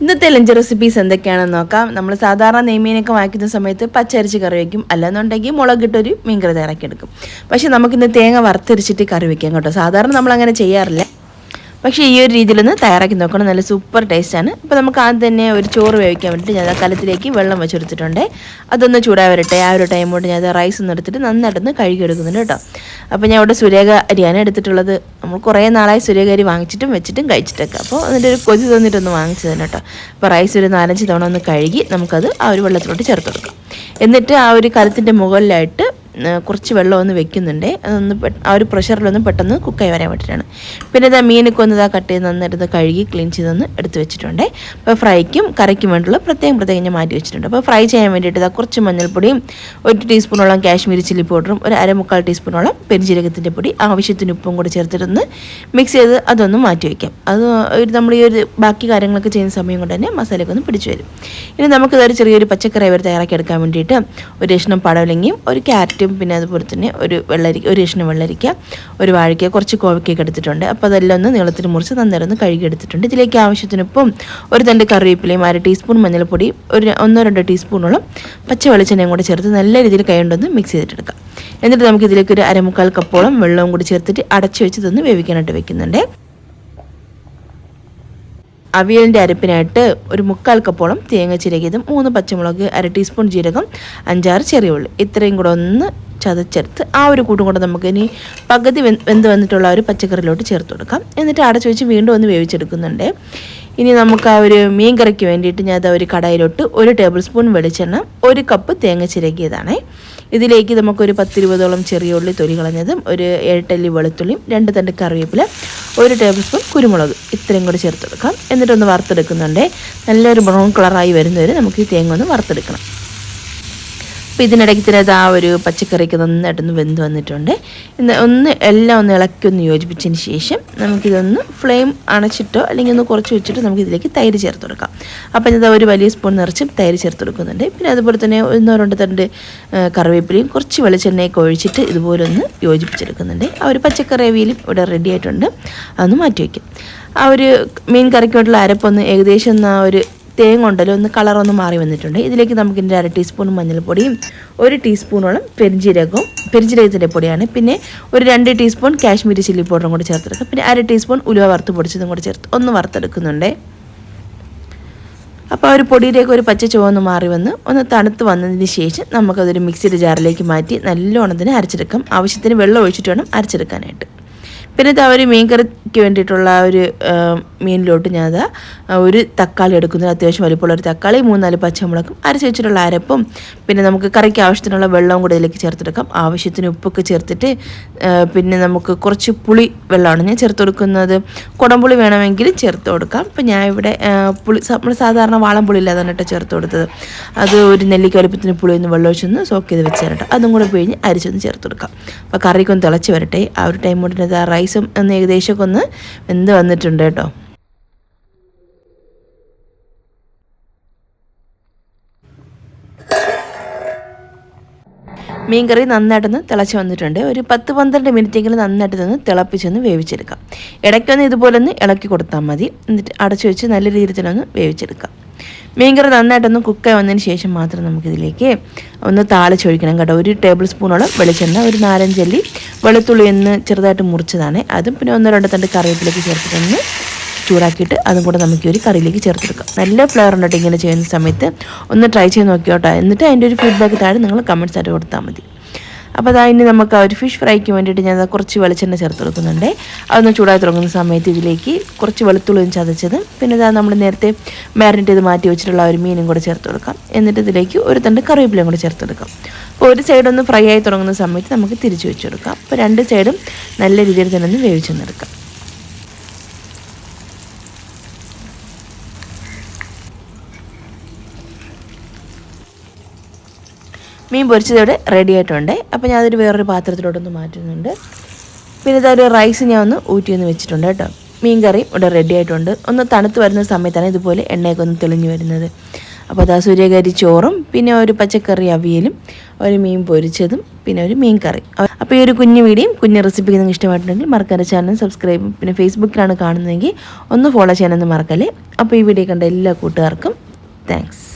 ഇന്നത്തെ lunch recipes എന്തൊക്കെയാണെന്ന് നോക്കാം. നമ്മൾ സാധാരണ നെയ്മീനൊക്കെ വാങ്ങിക്കുന്ന സമയത്ത് പച്ചരിച്ച് കറി വയ്ക്കും. അല്ലെന്നുണ്ടെങ്കിൽ മുളകിട്ടൊരു മീൻകറി തയ്യാറാക്കി എടുക്കും പക്ഷേ നമുക്കിന്ന് തേങ്ങ വറുത്തരിച്ചിട്ട് കറി വയ്ക്കാം കേട്ടോ. സാധാരണ നമ്മൾ അങ്ങനെ ചെയ്യാറില്ല. പക്ഷേ ഈ ഒരു രീതിയിലൊന്ന് തയ്യാറാക്കി നോക്കണം. നല്ല സൂപ്പർ ടേസ്റ്റാണ് അപ്പോൾ നമുക്ക് ആദ്യം തന്നെ ഒരു ചോറ് വേവിക്കാൻ വേണ്ടിയിട്ട് ഞാൻ കലത്തിലേക്ക് വെള്ളം വെച്ചെടുത്തിട്ടുണ്ട്. അതൊന്ന് ചൂടായി വരട്ടെ ആ ഒരു ടൈം കൊണ്ട് ഞാൻ റൈസ് ഒന്ന് എടുത്തിട്ട് നന്നായിട്ടൊന്ന് കഴുകിയെടുക്കുന്നുണ്ട് കേട്ടോ. അപ്പോൾ ഞാൻ ഇവിടെ സുരേഖ അരിയാണ് എടുത്തിട്ടുള്ളത്. നമ്മൾ കുറേ നാളായി സുരേഖ അരി വാങ്ങിച്ചിട്ടും വെച്ചിട്ടും കഴിച്ചിട്ടൊക്കെ. അപ്പോൾ അതിന്റെ ഒരു കൊതി തന്നിട്ടൊന്ന് വാങ്ങിച്ചു തന്നെ കേട്ടോ. അപ്പോൾ റൈസ് ഒരു നാലഞ്ച് തവണ ഒന്ന് കഴുകി നമുക്കത് ആ ഒരു വെള്ളത്തിലോട്ട് ചേർത്ത് കൊടുക്കാം എന്നിട്ട് ആ ഒരു കലത്തിന്റെ മുകളിലായിട്ട് കുറച്ച് വെള്ളം ഒന്ന് വെക്കുന്നുണ്ട്. അതൊന്ന് ആ ഒരു പ്രഷറിലൊന്ന് പെട്ടെന്ന് കുക്കായി വരാൻ വേണ്ടിയിട്ടാണ് പിന്നെ ഇതാ മീനൊക്കെ ഒന്ന് ഇതാ കട്ട് ചെയ്ത് നന്നായിട്ട് കഴുകി ക്ലീൻ ചെയ്തൊന്ന് എടുത്ത് വെച്ചിട്ടുണ്ട്. അപ്പോൾ ഫ്രൈക്കും കറിക്കും വേണ്ടിയുള്ള പ്രത്യേകം പ്രത്യേകം ഞാൻ മാറ്റി വെച്ചിട്ടുണ്ട്. അപ്പോൾ ഫ്രൈ ചെയ്യാൻ വേണ്ടിയിട്ട് ഇതാ കുറച്ച് മഞ്ഞൾപ്പൊടിയും ഒരു ടീസ്പൂണോളം കാശ്മീരി ചില്ലി പൗഡറും ഒരു അരമുക്കാൽ ടീസ്പൂണോളം പെരിഞ്ചീരകത്തിന്റെ പൊടി ആവശ്യത്തിന് ഉപ്പും കൂടി ചേർത്തിട്ടൊന്ന് മിക്സ് ചെയ്ത് അതൊന്ന് മാറ്റി വയ്ക്കാം അത് ഒരു നമ്മൾ ഈ ഒരു ബാക്കി കാര്യങ്ങളൊക്കെ ചെയ്യുന്ന സമയം കൊണ്ട് തന്നെ മസാലയൊക്കെ ഒന്ന് പിടിച്ചു വരും. ഇനി നമുക്കിതൊരു ചെറിയൊരു പച്ചക്കറി അവർ തയ്യാറാക്കി എടുക്കാൻ വേണ്ടിയിട്ട് ഒരു കഷ്ണം പടവലങ്ങിയും ഒരു ക്യാരറ്റും പിന്നെ അതുപോലെ തന്നെ ഒരു വെള്ളരിക്ക ഒരു കഷ്ണം വെള്ളരിക്ക ഒരു വാഴയ്ക്ക കുറച്ച് കോവയ്ക്കൊക്കെ എടുത്തിട്ടുണ്ട്. അപ്പോൾ അതെല്ലാം ഒന്ന് നീളത്തിൽ മുറിച്ച് നന്നേരം ഒന്ന് കഴുകി എടുത്തിട്ടുണ്ട് ഇതിലേക്ക് ആവശ്യത്തിന് ഉപ്പും ഒരു തണ്ട് കറിവേപ്പിലയും അര ടീസ്പൂൺ മഞ്ഞൾപ്പൊടി ഒരു ഒന്നോ രണ്ടോ ടീസ്പൂണോളം പച്ച വെളിച്ചെണ്ണയും കൂടെ ചേർത്ത് നല്ല രീതിയിൽ കൈ കൊണ്ടൊന്ന് മിക്സ് ചെയ്തിട്ടെടുക്കാം എന്നിട്ട് നമുക്ക് ഇതിലേക്ക് ഒരു അരമുക്കാൽ കപ്പോളം വെള്ളവും കൂടി ചേർത്തിട്ട് അടച്ചു വെച്ച് വേവിക്കാനായിട്ട് വെക്കുന്നുണ്ട്. അവിയലിന്റെ അരപ്പിനായിട്ട് ഒരു മുക്കാൽ കപ്പോളം തേങ്ങ ചിരകിയതും മൂന്ന് പച്ചമുളക് അര ടീസ്പൂൺ ജീരകം അഞ്ചാറ് ചെറിയ ഉള്ളി ഇത്രയും കൂടെ ഒന്ന് ചതച്ചെടുത്ത് ആ ഒരു കൂട്ടും കൂടെ നമുക്ക് ഇനി പകുതി വെന്ത് വന്നിട്ടുള്ള ഒരു പച്ചക്കറിയിലോട്ട് ചേർത്ത് കൊടുക്കാം. എന്നിട്ട് അടച്ചു വെച്ച് വീണ്ടും ഒന്ന് വേവിച്ചെടുക്കുന്നുണ്ട്. ഇനി നമുക്ക് ആ ഒരു മീൻ കറിക്ക് വേണ്ടിയിട്ട് ഞാൻ അത് ഒരു കടായിലോട്ട് ഒരു ടേബിൾ സ്പൂൺ വെളിച്ചെണ്ണ ഒരു കപ്പ് തേങ്ങ ചിരകിയതാണേ. ഇതിലേക്ക് നമുക്കൊരു പത്തിരുപതോളം ചെറിയ ഉള്ളി തൊലി കളഞ്ഞതും ഒരു ഏട്ടല്ലി വെളുത്തുള്ളിയും രണ്ട് തണ്ട് കറിവേപ്പില ഒരു ടേബിൾ സ്പൂൺ കുരുമുളക് ഇത്രയും കൂടി ചേർത്ത് കൊടുക്കാം എന്നിട്ടൊന്ന് വറുത്തെടുക്കുന്നുണ്ട്. നല്ലൊരു ബ്രൗൺ കളറായി വരുന്നവരെ നമുക്ക് ഈ തേങ്ങ ഒന്ന് വറുത്തെടുക്കണം. അപ്പോൾ ഇതിനിടയ്ക്ക് തന്നെ ആ ഒരു പച്ചക്കറിക്ക് നന്നായിട്ടൊന്ന് വെന്ത് വന്നിട്ടുണ്ട്. ഒന്ന് എല്ലാം ഒന്ന് ഇളക്കി ഒന്ന് യോജിപ്പിച്ചതിന് ശേഷം നമുക്കിതൊന്ന് ഫ്ലെയിം അണച്ചിട്ടോ അല്ലെങ്കിൽ ഒന്ന് കുറച്ച് വെച്ചിട്ട് നമുക്കിതിലേക്ക് തൈര് ചേർത്ത് കൊടുക്കാം. അപ്പോൾ ഇതാ ഒരു വലിയ സ്പൂൺ നിറച്ച് തൈര് ചേർത്ത് കൊടുക്കുന്നുണ്ട്. പിന്നെ അതുപോലെ തന്നെ ഒന്നോ രണ്ടോ തണ്ട് കറിവേപ്പിലയും കുറച്ച് വെളിച്ചെണ്ണയൊക്കെ ഒഴിച്ചിട്ട് ഇതുപോലെ ഒന്ന് യോജിപ്പിച്ചെടുക്കുന്നുണ്ട്. ആ ഒരു പച്ചക്കറി അവിയലും ഇവിടെ റെഡി ആയിട്ടുണ്ട്. അതൊന്ന് മാറ്റി വയ്ക്കും ആ ഒരു മീൻ കറിക്ക് വേണ്ടിയുള്ള അരപ്പൊന്ന് ഏകദേശം ആ ഒരു തേങ്ങ ഒന്ന് കളറൊന്ന് മാറി വന്നിട്ടുണ്ട്. ഇതിലേക്ക് നമുക്ക് ഇതിന്റെ അര ടീസ്പൂൺ മഞ്ഞൾപ്പൊടിയും ഒരു ടീസ്പൂണോളം പെരിഞ്ചീരകവും പെരിഞ്ചീരകത്തിന്റെ പൊടിയാണ്. പിന്നെ ഒരു രണ്ട് ടീസ്പൂൺ കാശ്മീരി ചില്ലി പൗഡറും കൂടി ചേർത്തെടുക്കുക പിന്നെ അര ടീസ്പൂൺ ഉലുവ വറുത്ത് പൊടിച്ചതും കൂടി ചേർത്ത് ഒന്ന് വറുത്തെടുക്കുന്നുണ്ട്. അപ്പോൾ ആ ഒരു പൊടിയിലേക്ക് ഒരു പച്ച ചുവന്ന് മാറി വന്ന് ഒന്ന് തണുത്ത് വന്നതിന് ശേഷം നമുക്കതൊരു മിക്സിയുടെ ജാറിലേക്ക് മാറ്റി നല്ലോണത്തിന് അരച്ചെടുക്കാം. ആവശ്യത്തിന് വെള്ളം ഒഴിച്ചിട്ട് വേണം അരച്ചെടുക്കാനായിട്ട്. പിന്നെ ആ ഒരു മീൻ കറിക്ക് വേണ്ടിയിട്ടുള്ള ഒരു മീനിലോട്ട് ഞാനത് ഒരു തക്കാളി എടുക്കുന്നത് അത്യാവശ്യം വലിപ്പമുള്ള ഒരു തക്കാളി മൂന്നാൽ പച്ചമുളകും അരച്ച് വെച്ചിട്ടുള്ള അരപ്പും പിന്നെ നമുക്ക് കറിക്ക് ആവശ്യത്തിനുള്ള വെള്ളവും കൂടെ ഇതിലേക്ക് ചേർത്തെടുക്കാം. ആവശ്യത്തിന് ഉപ്പൊക്കെ ചേർത്തിട്ട് പിന്നെ നമുക്ക് കുറച്ച് പുളി വെള്ളമാണ് ഞാൻ ചേർത്ത് കൊടുക്കുന്നത്. കുടംപുളി വേണമെങ്കിൽ ചേർത്ത് കൊടുക്കാം. ഇപ്പം ഞാൻ ഇവിടെ പുളി നമ്മൾ സാധാരണ വാളംപുളി ഇല്ലാതാണ് കേട്ടോ ചേർത്ത് കൊടുത്തത്. അത് ഒരു നെല്ലിക്ക വലുപ്പത്തിന് പുളി ഒന്ന് വെള്ളം ഒഴിച്ചൊന്ന് സോക്ക് ചെയ്ത് വെച്ചാൽ കേട്ടോ. അതും കൂടെ പിഴിഞ്ഞ് അരിച്ചൊന്ന് ചേർത്ത് കൊടുക്കാം. അപ്പോൾ കറിക്കൊന്ന് തിളച്ച് വരട്ടെ. ആ ഒരു ടൈം കൊണ്ട് ആ റൈസും ഒന്ന് ഏകദേശമൊക്കെ ഒന്ന് വെന്ത് വന്നിട്ടുണ്ട് കേട്ടോ. മീൻകറി നന്നായിട്ടൊന്ന് തിളച്ച് വന്നിട്ടുണ്ട്. ഒരു പത്ത് പന്ത്രണ്ട് മിനിറ്റെങ്കിലും നന്നായിട്ട് നിന്ന് തിളപ്പിച്ചൊന്ന് വേവിച്ചെടുക്കാം. ഇടയ്ക്കൊന്ന് ഇതുപോലെ ഒന്ന് ഇളക്കി കൊടുത്താൽ മതി. എന്നിട്ട് അടച്ചു വെച്ച് നല്ല ഒന്ന് വേവിച്ചെടുക്കാം. മീൻകറി നന്നായിട്ടൊന്ന് കുക്കായി വന്നതിന് ശേഷം മാത്രം നമുക്കിതിലേക്ക് ഒന്ന് താളിച്ചൊഴിക്കണം കേട്ടോ. ഒരു ടേബിൾ സ്പൂണോളം വെളിച്ചെണ്ണ ഒരു നാലഞ്ചല്ലി വെളുത്തുള്ളി ഒന്ന് ചെറുതായിട്ട് മുറിച്ചതാണ്. അതും പിന്നെ ഒന്ന് രണ്ടോ തണ്ട് കറിവേപ്പിലേക്ക് ചേർത്തിട്ടൊന്ന് ചൂടാക്കിയിട്ട് അതും കൂടെ നമുക്ക് ഒരു കറിയിലേക്ക് ചേർത്തെടുക്കാം. നല്ല ഫ്ലേവർ ഉണ്ട് ഇങ്ങനെ ചെയ്യുന്ന സമയത്ത് ഒന്ന് ട്രൈ ചെയ്ത് നോക്കിയോട്ടോ. എന്നിട്ട് അതിന്റെ ഒരു ഫീഡ്ബാക്ക് താഴെ നിങ്ങൾ കമന്റ്സ് ആയിട്ട് കൊടുത്താൽ മതി. അപ്പോൾ അതാ ഇനി നമുക്ക് ആ ഒരു ഫിഷ് ഫ്രൈക്ക് വേണ്ടിയിട്ട് ഞാൻ കുറച്ച് വെളിച്ചെണ്ണ ചേർത്ത് കൊടുക്കുന്നുണ്ട്. അതൊന്ന് ചൂടായി തുടങ്ങുന്ന സമയത്ത് ഇതിലേക്ക് കുറച്ച് വെളുത്തുള്ളിയും ചതച്ചത്. പിന്നെ ഇതാ നമ്മൾ നേരത്തെ മാരിനേറ്റ് ചെയ്ത് മാറ്റി വെച്ചിട്ടുള്ള ഒരു മീനും കൂടെ ചേർത്ത് കൊടുക്കാം. എന്നിട്ട് ഇതിലേക്ക് ഒരു തണ്ട് കറിവേപ്പിലയും കൂടെ ചേർത്ത് കൊടുക്കാം. അപ്പോൾ ഒരു സൈഡ് ഒന്ന് ഫ്രൈ ആയി തുടങ്ങുന്ന സമയത്ത് നമുക്ക് തിരിച്ചു വെച്ച് കൊടുക്കാം. അപ്പോൾ രണ്ട് സൈഡും നല്ല രീതിയിൽ തന്നെ ഒന്ന് വേവിച്ചെന്നെടുക്കാം മീൻ പൊരിച്ചതോടെ റെഡി ആയിട്ടുണ്ട്. അപ്പോൾ ഞാൻ അതൊരു വേറൊരു പാത്രത്തിലോട്ടൊന്ന് മാറ്റുന്നുണ്ട്. പിന്നെ ഇതൊരു റൈസ് ഞാൻ ഒന്ന് ഊറ്റി ഒന്ന് വെച്ചിട്ടുണ്ട് കേട്ടോ. മീൻ കറിയും ഇവിടെ റെഡി ആയിട്ടുണ്ട്. ഒന്ന് തണുത്ത് വരുന്ന സമയത്താണ് ഇതുപോലെ എണ്ണയൊക്കെ ഒന്ന് തെളിഞ്ഞു വരുന്നത്. അപ്പോൾ അതാ സൂര്യകരി ചോറും പിന്നെ ഒരു പച്ചക്കറി അവിയലും ഒരു മീൻ പൊരിച്ചതും പിന്നെ ഒരു മീൻ കറി. അപ്പോൾ ഈ ഒരു കുഞ്ഞു വീഡിയോയും കുഞ്ഞു റെസിപ്പി നിങ്ങൾക്ക് ഇഷ്ടമായിട്ടുണ്ടെങ്കിൽ മറക്കാതെ ചാനൽ സബ്സ്ക്രൈബും പിന്നെ ഫേസ്ബുക്കിലാണ് കാണുന്നതെങ്കിൽ ഒന്ന് ഫോളോ ചെയ്യാനൊന്നും മറക്കല്ലേ? അപ്പോൾ ഈ വീഡിയോ കണ്ട എല്ലാ കൂട്ടുകാർക്കും താങ്ക്സ്